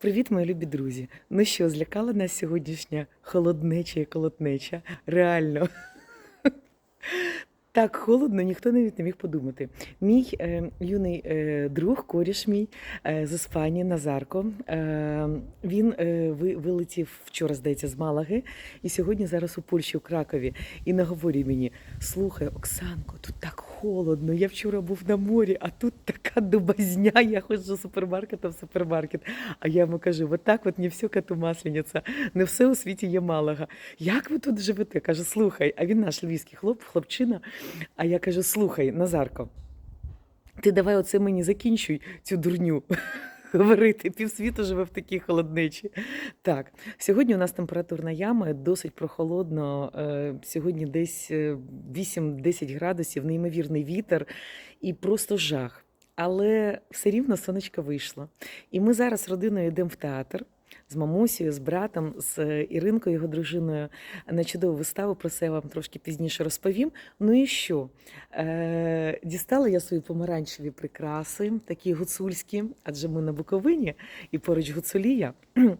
Привіт, мої любі друзі. Ну що, злякала нас сьогоднішня холоднеча і колотнеча? Реально. Так холодно, ніхто навіть не міг подумати. Мій е, юний е, друг, коріш мій е, з Іспанії Назарко. Е, він е, ви, вилетів вчора, здається, з Малаги, і сьогодні зараз у Польщі, у Кракові. І наговорює мені: слухай, Оксанко, тут так холодно. Я вчора був на морі, а тут така дубазня. Я ходжу з супермаркета в супермаркет. А я йому кажу: от от не все коту не все у світі є Малага. Як ви тут живете? Каже, слухай, а він наш львівський хлоп, хлопчина. А я кажу: слухай, Назарко, ти давай оце мені закінчуй цю дурню. Говорити, півсвіту живе в такій холоднечі. Так, сьогодні у нас температурна яма, досить прохолодно. е, Сьогодні десь е, 8-10 градусів, неймовірний вітер і просто жах. Але все рівно сонечко вийшло. І ми зараз з родиною йдемо в театр з мамусею, з братом, з е, Іринкою, його дружиною на чудову виставу. Про це я вам трошки пізніше розповім. Ну і що? Е, дістала я свої помаранчеві прикраси, такі гуцульські, адже ми на Буковині і поруч Гуцулія.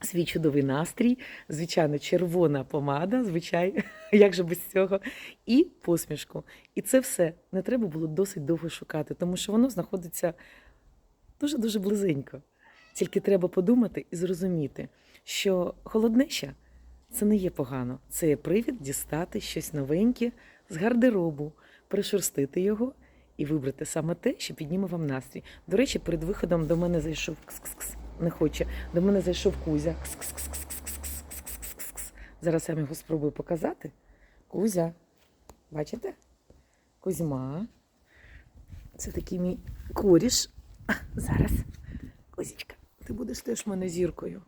Свій чудовий настрій, звичайно, червона помада, звичай, як же без цього, і посмішку. І це все не треба було досить довго шукати, тому що воно знаходиться дуже-дуже близенько. Тільки треба подумати і зрозуміти, що холоднеча це не є погано, це є привід дістати щось новеньке з гардеробу, пришерстити його і вибрати саме те, що підніме вам настрій. До речі, перед виходом до мене зайшов кс-кс-кс, не хоче. До мене зайшов Кузя. Кс-кс-кс-кс-кс-кс-кс-кс-кс. Зараз я вам його спробую показати. Кузя, бачите? Кузьма. Це такий мій коріш. Зараз. Кузічка, ти будеш теж мене зіркою.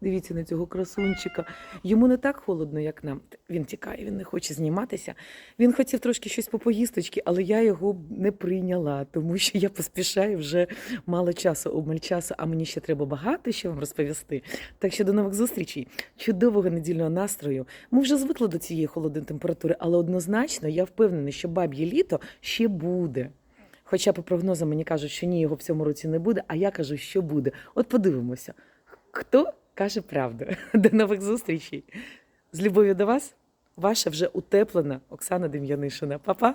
Дивіться на цього красунчика. Йому не так холодно, як нам. Він тікає, він не хоче зніматися. Він хотів трошки щось по поїсточки, але я його не прийняла, тому що я поспішаю вже мало часу, обмаль часу, а мені ще треба багато що вам розповісти. Так що до нових зустрічей, чудового недільного настрою. Ми вже звикли до цієї холодної температури, але однозначно я впевнена, що баб'є літо ще буде. Хоча по прогнозам мені кажуть, що ні, його в цьому році не буде, а я кажу, що буде. От подивимося, хто каже правду. До нових зустрічей. З любов'ю до вас, ваша вже утеплена Оксана Дем'янишина. Па-па!